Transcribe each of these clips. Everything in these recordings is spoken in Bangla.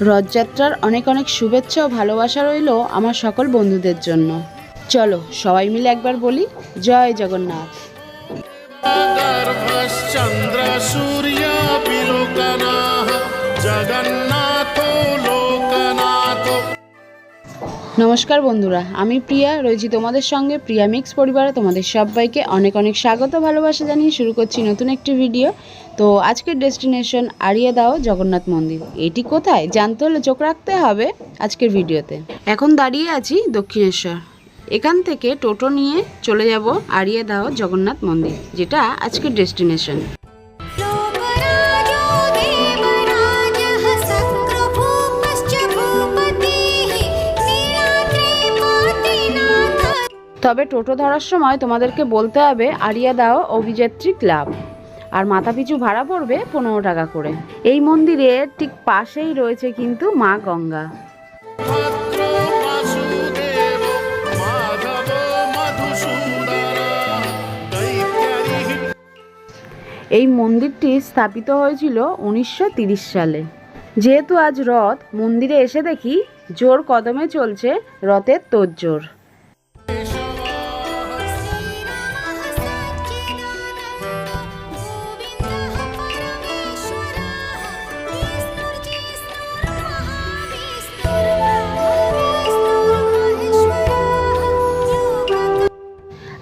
রথযাত্রার অনেক অনেক শুভেচ্ছা ও ভালোবাসা রইল আমার সকল বন্ধুদের জন্য। চলো, সবাই মিলে একবার বলি, জয় জগন্নাথ। চন্দ্র সূর্য জগন্নাথ নমস্কার বন্ধুরা, আমি প্রিয়া। রয়েছি তোমাদের সঙ্গে প্রিয়া মিক্স পরিবারে। তোমাদের সবাইকে অনেক অনেক স্বাগত, ভালোবাসা জানিয়ে শুরু করছি নতুন একটি ভিডিও। তো আজকের ডেস্টিনেশন আরিয়া দাও, জগন্নাথ মন্দির। এটি কোথায়? জানতে হলে চোখ রাখতে হবে আজকের ভিডিওতে। এখন দাঁড়িয়ে আছি দক্ষিণেশ্বর। এখান থেকে টোটো নিয়ে চলে যাব আরিয়া দাও, জগন্নাথ মন্দির, যেটা আজকের ডেস্টিনেশন। তবে টোটো ধরার সময় তোমাদেরকে বলতে হবে আরিয়া দাও অভিযাত্রী ক্লাব। আর মাথাপিছু ভাড়া পড়বে পনেরো টাকা করে। এই মন্দিরের ঠিক পাশেই রয়েছে কিন্তু মা গঙ্গা। এই মন্দিরটি স্থাপিত হয়েছিল উনিশশো সালে। যেহেতু আজ রথ, মন্দিরে এসে দেখি জোর কদমে চলছে রথের তোড়জোড়।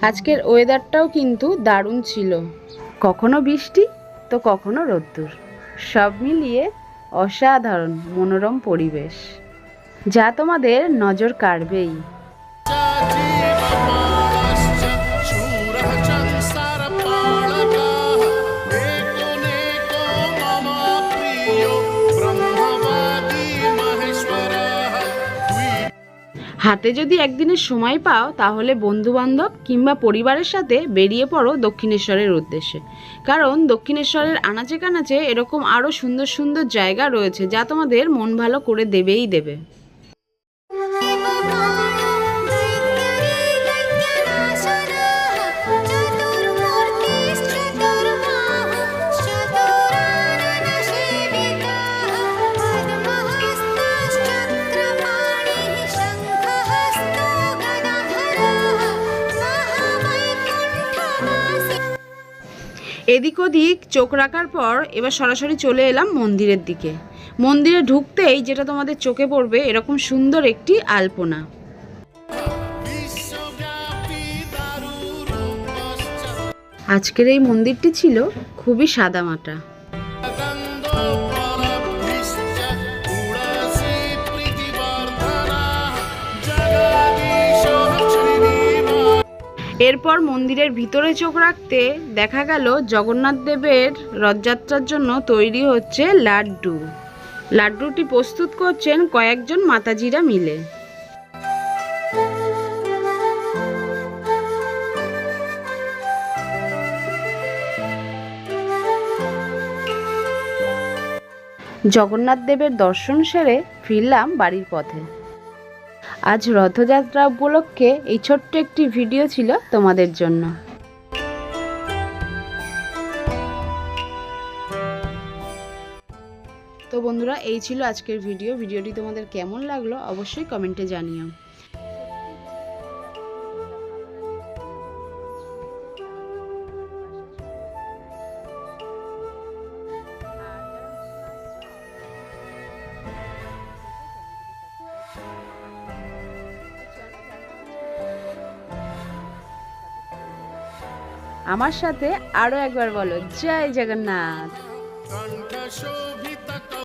আজকের ওয়েদারটাও কিন্তু দারুণ ছিল। কখনো বৃষ্টি, তো কখনো রোদ্দুর। সব মিলিয়ে অসাধারণ মনোরম পরিবেশ। যা তোমাদের নজর কাড়বেই। হাতে যদি একদিনের সময় পাও, তাহলে বন্ধুবান্ধব কিংবা পরিবারের সাথে বেরিয়ে পড়ো দক্ষিণেশ্বরের উদ্দেশ্যে। কারণ দক্ষিণেশ্বরের আনাচে কানাচে এরকম আরও সুন্দর সুন্দর জায়গা রয়েছে যা তোমাদের মন ভালো করে দেবেই দেবে। এদিক ওদিক চোখ রাখার পর এবার সরাসরি চলে এলাম মন্দিরের দিকে। মন্দিরে ঢুকতেই যেটা তোমাদের চোখে পড়বে এরকম সুন্দর একটি আলপনা। আজকের এই মন্দিরটি ছিল খুবই সাদামাটা। এরপর মন্দিরের ভিতরে চোখ রাখতে দেখা গেল জগন্নাথ দেবের রথযাত্রার জন্য তৈরি হচ্ছে লাড্ডু। লাড্ডুটি প্রস্তুত করছেন কয়েকজন মাতাজিরা মিলে। জগন্নাথ দেবের দর্শন সেরে ফিরলাম বাড়ির পথে। আজ রথযাত্রা উপলক্ষে এই ছোট্ট একটি ভিডিও ছিল তোমাদের জন্য। তো বন্ধুরা, এই ছিল আজকের ভিডিও। ভিডিওটি তোমাদের কেমন লাগল অবশ্যই কমেন্টে জানিও। আমার সাথে আরও একবার বলো জয় জগন্নাথ।